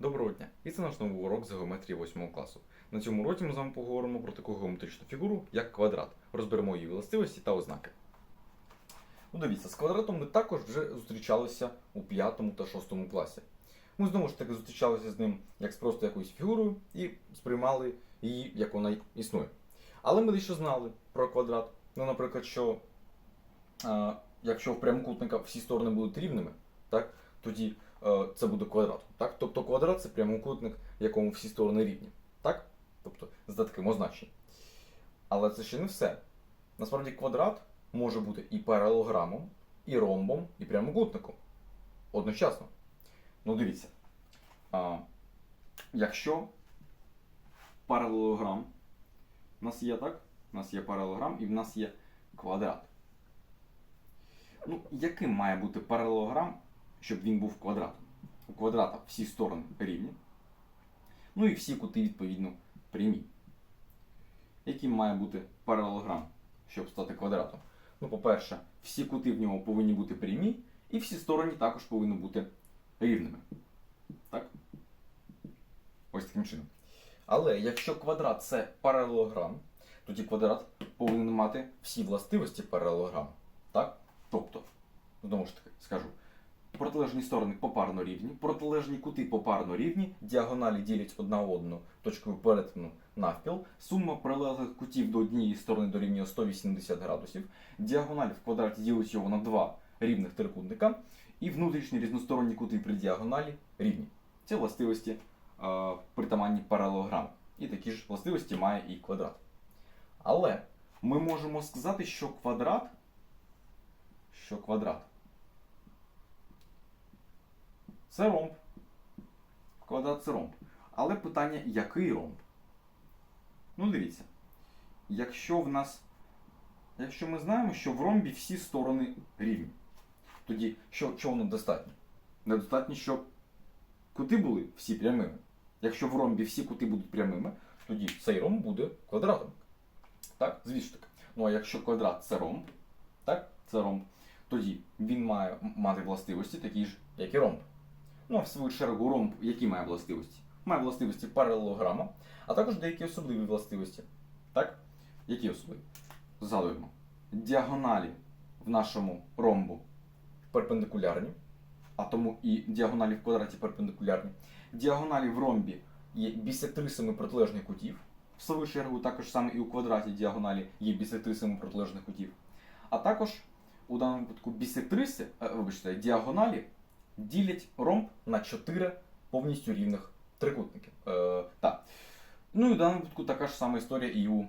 Доброго дня! І це наш новий урок з геометрії 8 класу. На цьому уроці ми з вами поговоримо про таку геометричну фігуру, як квадрат. Розберемо її властивості та ознаки. Ну, дивіться, з квадратом ми також вже зустрічалися у 5 та 6 класі. Ми знову ж таки зустрічалися з ним як з просто якоюсь фігурою і сприймали її, як вона існує. Але ми дещо знали про квадрат. Ну, наприклад, що а, якщо в прямокутника всі сторони будуть рівними, так, тоді е, це буде квадрат. Так? Тобто квадрат це прямокутник, в якому всі сторони рівні. Так? Тобто за таким означенням. Але це ще не все. Насправді квадрат може бути і паралелограмом, і ромбом, і прямокутником. Одночасно. Ну дивіться. А, якщо паралелограм, у нас є так? У нас є паралелограм і в нас є квадрат. Ну, яким має бути паралелограм, щоб він був квадратом? У квадрата всі сторони рівні. Ну і всі кути, відповідно, прямі. Яким має бути паралелограм, щоб стати квадратом? Ну, по-перше, всі кути в ньому повинні бути прямі, і всі сторони також повинні бути рівними. Так? Ось таким чином. Але якщо квадрат це паралелограм, тоді квадрат повинен мати всі властивості паралелограму. Так? Тобто, знову ж таки, скажу, протилежні сторони попарно рівні, протилежні кути попарно рівні, діагоналі ділять одна одну точкою перетину навпіл, сума прилеглих кутів до однієї сторони дорівнює 180 градусів, діагональ в квадраті ділить його на два рівних трикутника, і внутрішні різносторонні кути при діагоналі рівні. Це властивості е, притаманні паралелограму. І такі ж властивості має і квадрат. Але ми можемо сказати, що квадрат що квадрат. Це ромб. Квадрат це ромб. Але питання, який ромб? Ну, дивіться. Якщо в нас. Якщо ми знаємо, що в ромбі всі сторони рівні, тоді що, чого нам достатньо? Недостатньо, щоб кути були всі прямими. Якщо в ромбі всі кути будуть прямими, тоді цей ромб буде квадратом. Так, звісно таки. Ну а якщо квадрат це ромб, так, це ромб, тоді він має мати властивості такі ж, як і ромб. Ну, в свою чергу ромб, які має властивості? Має властивості паралелограма, а також деякі особливі властивості. Так? Які особливі? Згадуємо. Діагоналі в нашому ромбу перпендикулярні, а тому і діагоналі в квадраті перпендикулярні. Діагоналі в ромбі є бісектрисами протилежних кутів. В свою чергу також саме і у квадраті діагоналі є бісектрисами протилежних кутів. А також у даному випадку бісектриси, е, вибачте, діагоналі ділять ромб на 4 повністю рівних трикутники. Е, так. Ну і в даному випадку така ж сама історія і у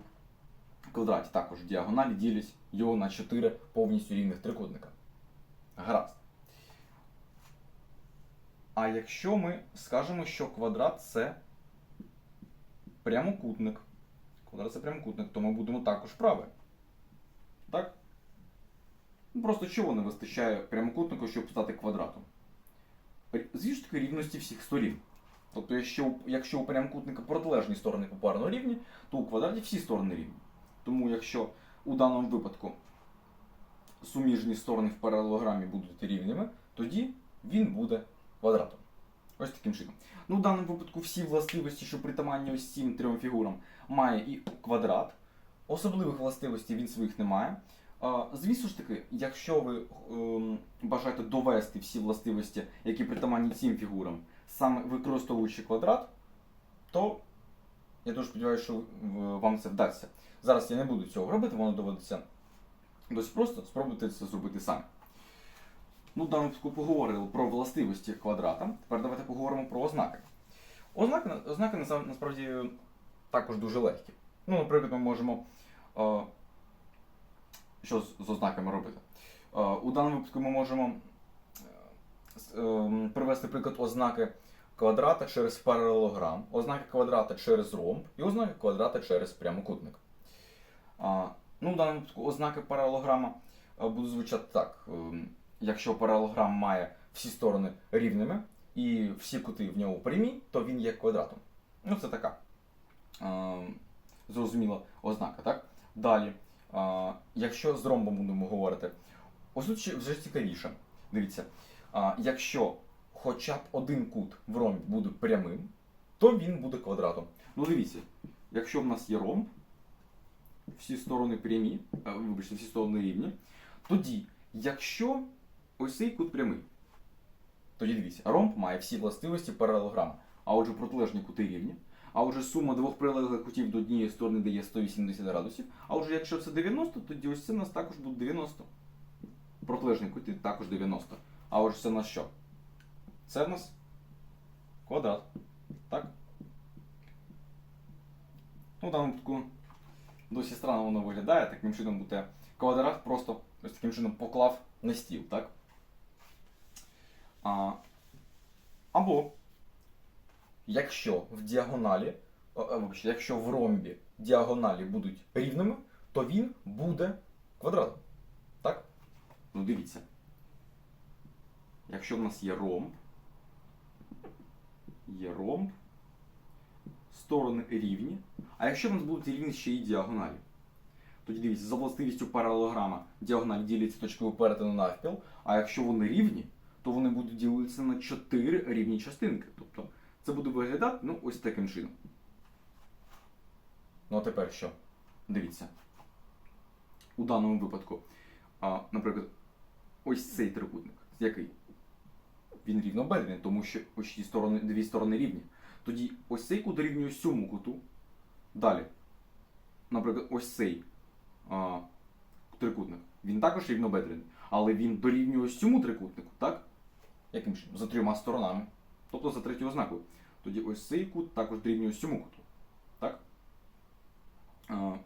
квадраті. Також діагоналі ділять його на 4 повністю рівних трикутника. Гаразд. А якщо ми скажемо, що квадрат це прямокутник. Квадрат це прямокутник, то ми будемо також праві. Так? Ну, Просто чого не вистачає прямокутнику, щоб стати квадратом? Звісно таки рівності всіх сторін. Тобто, якщо, якщо у прямокутника протилежні сторони попарно рівні, то у квадраті всі сторони рівні. Тому якщо у даному випадку суміжні сторони в паралелограмі будуть рівними, тоді він буде квадратом. Ось таким чином. Ну, в даному випадку всі властивості, що притаманні ось цим трьом фігурам, має і квадрат. Особливих властивостей він своїх не має. Звісно ж таки, якщо ви ем, бажаєте довести всі властивості, які притаманні цим фігурам, саме використовуючи квадрат, то я дуже сподіваюся, що вам це вдасться. Зараз я не буду цього робити, воно доводиться досить просто, спробуйте це зробити самі. Ну, в даному випадку поговорили про властивості квадрата. Тепер давайте поговоримо про ознаки. Ознаки, ознаки насправді також дуже легкі. Ну, наприклад, ми можемо. Е, що з, з ознаками робити? Е, у даному випадку ми можемо е, ем, привести приклад ознаки квадрата через паралелограм, ознаки квадрата через ромб і ознаки квадрата через прямокутник. Ну, в даному випадку ознаки паралелограма е, будуть звучати так. Якщо паралелограм має всі сторони рівними і всі кути в ньому прямі, то він є квадратом. Ну, це така е, зрозуміла ознака, так? Далі, е, якщо з ромбом будемо говорити, ось тут вже цікавіше. Дивіться, е, якщо хоча б один кут в ромбі буде прямим, то він буде квадратом. Ну дивіться, якщо в нас є ромб, всі сторони прямі, е, вибачте, всі сторони рівні, тоді, якщо ось цей кут прямий, тоді дивіться, ромб має всі властивості паралелограма, а отже протилежні кути рівні. А отже сума двох прилеглих кутів до однієї сторони дає 180 градусів. А отже, якщо це 90, тоді ось це у нас також буде 90. Протилежні кути також 90. А отже, це у нас що? Це в нас квадрат. Так? Ну, в даному випадку досить странно воно виглядає. Таким чином буде квадрат просто ось таким чином поклав на стіл, так? А, або якщо в діагоналі, е, вибачте, якщо в ромбі діагоналі будуть рівними, то він буде квадратом. Так? Ну дивіться. Якщо в нас є ромб, є ромб, сторони рівні, а якщо в нас будуть рівні ще й діагоналі, тоді дивіться, за властивістю паралелограма діагональ діляться точкою перетину навпіл, а якщо вони рівні, то вони будуть ділитися на 4 рівні частинки. Тобто це буде виглядати ну, ось таким чином. Ну а тепер що? Дивіться. У даному випадку, а, наприклад, ось цей трикутник. Який? Він рівнобедрений, тому що ось ці сторони, дві сторони рівні. Тоді ось цей кут дорівнює ось цьому куту. Далі. Наприклад, ось цей а, трикутник. Він також рівнобедрений, але він дорівнює ось цьому трикутнику, так? Яким чином? За трьома сторонами. Тобто за третю ознакою. Тоді ось цей кут також дорівнює ось цьому куту. Так?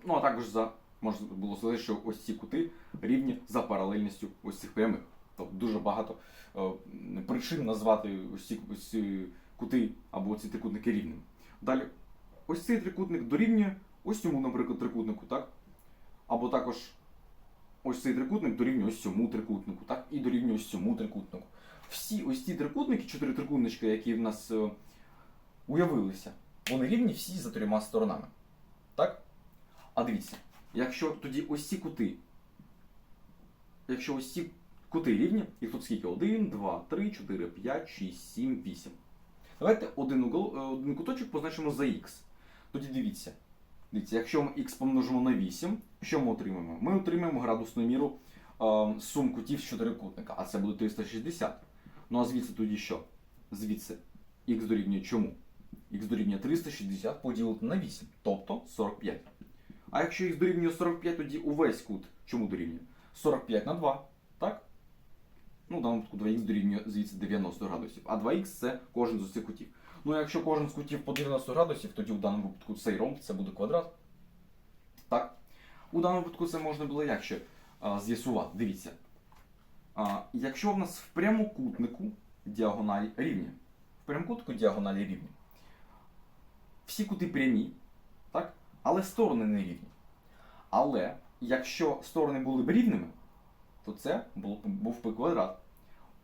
Ну, а також за, можна було сказати, що ось ці кути рівні за паралельністю ось цих прямих. Тобто дуже багато е, причин назвати ось ці, ось ці кути або ці трикутники рівними. Далі, ось цей трикутник дорівнює ось цьому, наприклад, трикутнику, так? Або також ось цей трикутник дорівнює ось цьому трикутнику, так? І дорівнює ось цьому трикутнику. Всі ось ці трикутники, чотири трикутнички, які в нас е, уявилися, вони рівні всі за трьома сторонами. Так? А дивіться, якщо тоді ось ці кути, якщо ось ці кути рівні, їх тут скільки? 1, 2, 3, 4, 5, 6, 7, 8. Давайте один, угол, е, один куточок позначимо за х. Тоді дивіться. Дивіться, якщо ми х помножимо на 8, що ми отримаємо? Ми отримаємо градусну міру е, сум кутів з чотирикутника, а це буде 360. Ну а звідси тоді що? Звідси х дорівнює чому? Х дорівнює 360 поділити на 8, тобто 45. А якщо х дорівнює 45, тоді увесь кут чому дорівнює? 45 на 2, так? Ну, в даному випадку 2х дорівнює звідси 90 градусів, а 2х це кожен з цих кутів. Ну, а якщо кожен з кутів по 90 градусів, тоді в даному випадку цей ромб це буде квадрат. Так? У даному випадку це можна було як ще а, з'ясувати. Дивіться. Якщо в нас в прямокутнику діагоналі рівні, в прямокутнику діагоналі рівні, всі кути прямі, так? але сторони не рівні. Але якщо сторони були б рівними, то це був би квадрат.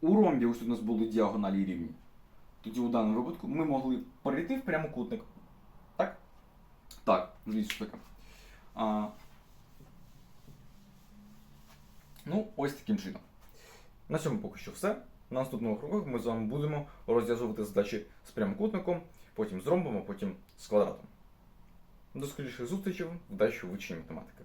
У ромбі ось у нас були діагоналі рівні. Тоді у даному випадку ми могли перейти в прямокутник. Так? Так, звісно таке. Ну, ось таким чином. На цьому поки що все. На наступних уроках ми з вами будемо розв'язувати задачі з прямокутником, потім з ромбом, а потім з квадратом. До скоріших зустрічей, вдачі у вивченні математики.